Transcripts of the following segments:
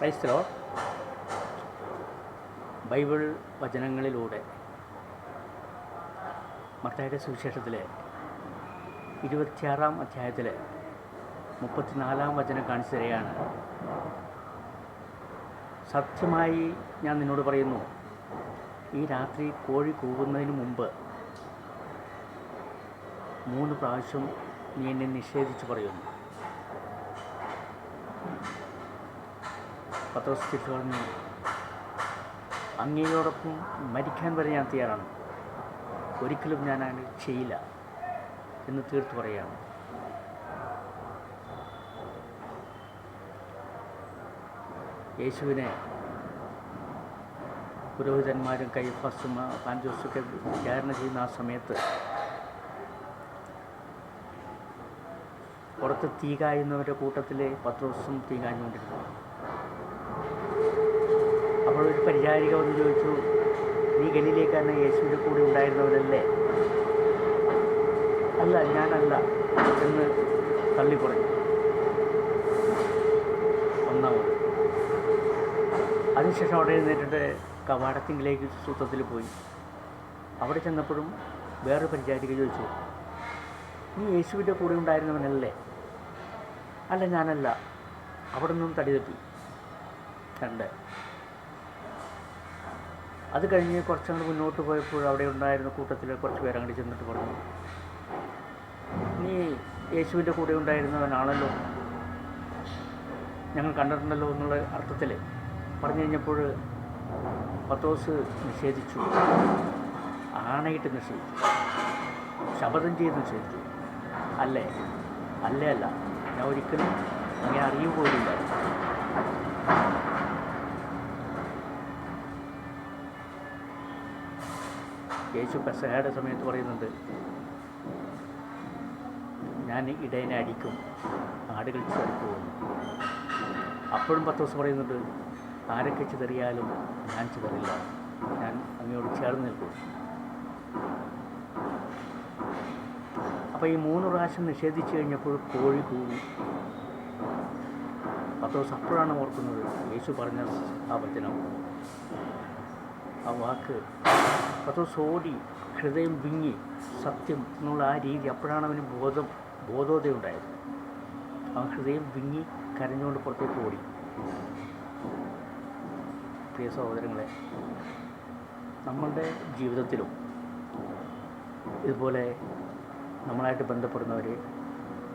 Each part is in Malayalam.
ക്രൈസ്തലോ ബൈബിൾ വചനങ്ങളിലൂടെ മത്തായുടെ സുവിശേഷത്തിലെ ഇരുപത്തിയാറാം അധ്യായത്തിലെ മുപ്പത്തിനാലാം വചനം കാണിച്ചു തരികയാണ്. സത്യമായി ഞാൻ നിന്നോട് പറയുന്നു ഈ രാത്രി കോഴി കൂവുന്നതിന് മുമ്പ് മൂന്ന് പ്രാവശ്യം നീ എന്നെ നിഷേധിച്ച് പറയുന്നു. പത്രോസ് പറഞ്ഞു അങ്ങയോടൊപ്പം മരിക്കാൻ വരെ ഞാൻ തയ്യാറാണ്. ഒരിക്കലും ഞാൻ അങ്ങനെ ചെയ്യില്ല എന്ന് തീർത്ത് പറയുകയാണ്. യേശുവിനെ പുരോഹിതന്മാരും കൈഫസും പാൻജോസൊക്കെ വിചാരണ ചെയ്യുന്ന ആ സമയത്ത് പുറത്ത് തീ കായുന്നവരുടെ കൂട്ടത്തിലെ പത്രോസും തീ കാഞ്ഞുകൊണ്ടിരുന്നു ഒരു പരിചാരിക വന്ന് ചോദിച്ചു നീ ഗലിലേക്കാരനെ യേശുവിന്റെ കൂടെ ഉണ്ടായിരുന്നവരല്ലേ? അല്ല ഞാനല്ല എന്ന് തള്ളി പറഞ്ഞു ഒന്നാമത്. അതിനുശേഷം അവിടെ എഴുന്നേറ്റിട്ട് കവാടത്തിങ്കിലേക്ക് സൂത്രത്തിൽ പോയി. അവിടെ ചെന്നപ്പോഴും വേറെ പരിചാരിക ചോദിച്ചു നീ യേശുവിന്റെ കൂടെ ഉണ്ടായിരുന്നവനല്ലേ? അല്ല ഞാനല്ല. അവിടെ നിന്നും തടി തപ്പി രണ്ട്. അത് കഴിഞ്ഞ് കുറച്ചങ്ങോട്ട് മുന്നോട്ട് പോയപ്പോൾ അവിടെ ഉണ്ടായിരുന്ന കൂട്ടത്തിൽ കുറച്ച് പേര് അങ്ങോട്ട് ചെന്നിട്ട് പറഞ്ഞു നീ യേശുവിന്റെ കൂടെ ഉണ്ടായിരുന്നവനാണല്ലോ. ഞങ്ങൾ കണ്ടിട്ടുണ്ടല്ലോ എന്നുള്ള അർത്ഥത്തിൽ പറഞ്ഞു കഴിഞ്ഞപ്പോൾ പത്തോസ് നിഷേധിച്ചു. ആണയിട്ട് നിഷേധിച്ചു. ശപഥം ചെയ്ത് നിഷേധിച്ചു. അല്ലേ? അല്ലേ അല്ല. ഞാൻ ഒരിക്കലും അങ്ങനെ അറിയുക യേശു പെസഹയുടെ സമയത്ത് പറയുന്നുണ്ട് ഞാൻ ഇടയനെ അടിക്കും ആടുകൾ പോകും അപ്പോഴും പത്ത് ദിവസം പറയുന്നുണ്ട് ആരൊക്കെ ചിതറിയാലും ഞാൻ ചിതറില്ല ഞാൻ അങ്ങയോട് ചേർന്ന് നിൽക്കും. അപ്പോൾ ഈ മൂന്ന് പ്രാവശ്യം നിഷേധിച്ചു കഴിഞ്ഞപ്പോൾ കോഴി കൂടി. പത്ത് ദിവസം അപ്പോഴാണ് ഓർക്കുന്നത് യേശു പറഞ്ഞ ആ വചനം ആ വാക്ക് പത്ത് സോടി ഓടി ഹൃദയം വിങ്ങി സത്യം എന്നുള്ള ആ രീതി അപ്പോഴാണ് അവന് ബോധം ബോധോദയം ഉണ്ടായത്. അവൻ ഹൃദയം വിങ്ങി കരഞ്ഞുകൊണ്ട് പുറത്തേക്ക് ഓടി. പ്രിയ സഹോദരങ്ങളെ നമ്മളുടെ ജീവിതത്തിലും ഇതുപോലെ നമ്മളായിട്ട് ബന്ധപ്പെടുന്നവർ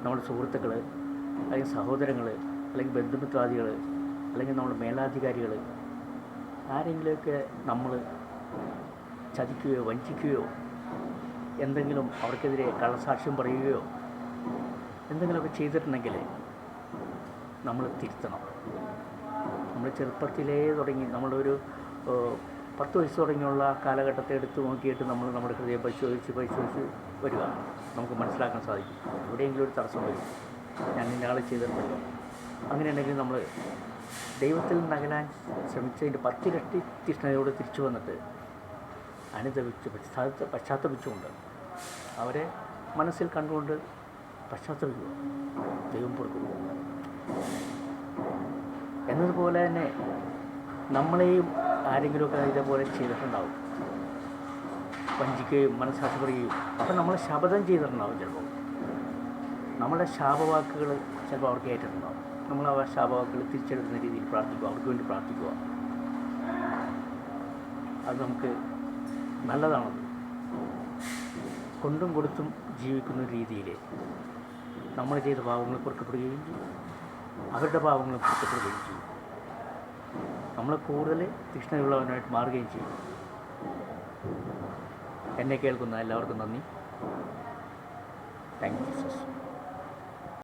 നമ്മുടെ സുഹൃത്തുക്കൾ അല്ലെങ്കിൽ സഹോദരങ്ങൾ അല്ലെങ്കിൽ ബന്ധുമിത്രാദികൾ അല്ലെങ്കിൽ നമ്മുടെ മേലാധികാരികൾ ആരെങ്കിലുമൊക്കെ നമ്മൾ ചതിക്കുകയോ വഞ്ചിക്കുകയോ എന്തെങ്കിലും അവർക്കെതിരെ കള്ളസാക്ഷ്യം പറയുകയോ എന്തെങ്കിലുമൊക്കെ ചെയ്തിട്ടുണ്ടെങ്കിൽ നമ്മൾ തിരുത്തണം. നമ്മൾ ചെറുപ്പത്തിലേ തുടങ്ങി നമ്മളൊരു പത്ത് വയസ്സ് തുടങ്ങിയുള്ള കാലഘട്ടത്തെ എടുത്തു നോക്കിയിട്ട് നമ്മൾ നമ്മുടെ ഹൃദയം പരിശോധിച്ച് പരിശോധിച്ച് വരിക. നമുക്ക് മനസ്സിലാക്കാൻ സാധിക്കും. എവിടെയെങ്കിലും ഒരു തടസ്സം വരും. ഞാൻ ഇന്ന ആൾ ചെയ്തിട്ടുണ്ടല്ലോ. അങ്ങനെയുണ്ടെങ്കിൽ നമ്മൾ ദൈവത്തിൽ നകലാൻ ശ്രമിച്ചതിന്റെ പത്തിരട്ടി തീഷ്ണതയോടെ തിരിച്ചു വന്നിട്ട് അനുദവിച്ച് പശ്ചാത്ത പശ്ചാത്തപിച്ചുകൊണ്ട് അവരെ മനസ്സിൽ കണ്ടുകൊണ്ട് പശ്ചാത്തപിക്കുക ദൈവം പൊറുക്കുക എന്നതുപോലെ തന്നെ നമ്മളെയും ആരെങ്കിലുമൊക്കെ ഇതേപോലെ ചെയ്തിട്ടുണ്ടാവും. വഞ്ചിക്കുകയും മനസ്സാക്ഷി പറയുകയും അപ്പം നമ്മൾ ശപഥം ചെയ്തിട്ടുണ്ടാവും ചിലപ്പോൾ. നമ്മുടെ ശാപവാക്കുകൾ ചിലപ്പോൾ അവർക്ക് ഏറ്റിട്ടുണ്ടാവും നമ്മൾ ആ ശാപവാക്കുകൾ തിരിച്ചെടുക്കുന്ന രീതിയിൽ പ്രാർത്ഥിക്കുക അവർക്ക് വേണ്ടി പ്രാർത്ഥിക്കുക. അത് നമുക്ക് നല്ലതാണത് കൊണ്ടും കൊടുത്തും ജീവിക്കുന്ന രീതിയിൽ നമ്മൾ ചെയ്ത പാവങ്ങൾ പൊറുക്കപ്പെടുകയും ചെയ്യും. അവരുടെ പാവങ്ങൾ പൊറുക്കപ്പെടുകയും ചെയ്യും. നമ്മൾ കൂടുതൽ തീക്ഷ്ണതയുള്ളവനായിട്ട് മാറുകയും ചെയ്യും. എന്നെ കേൾക്കുന്ന എല്ലാവർക്കും നന്ദി. Thank you Jesus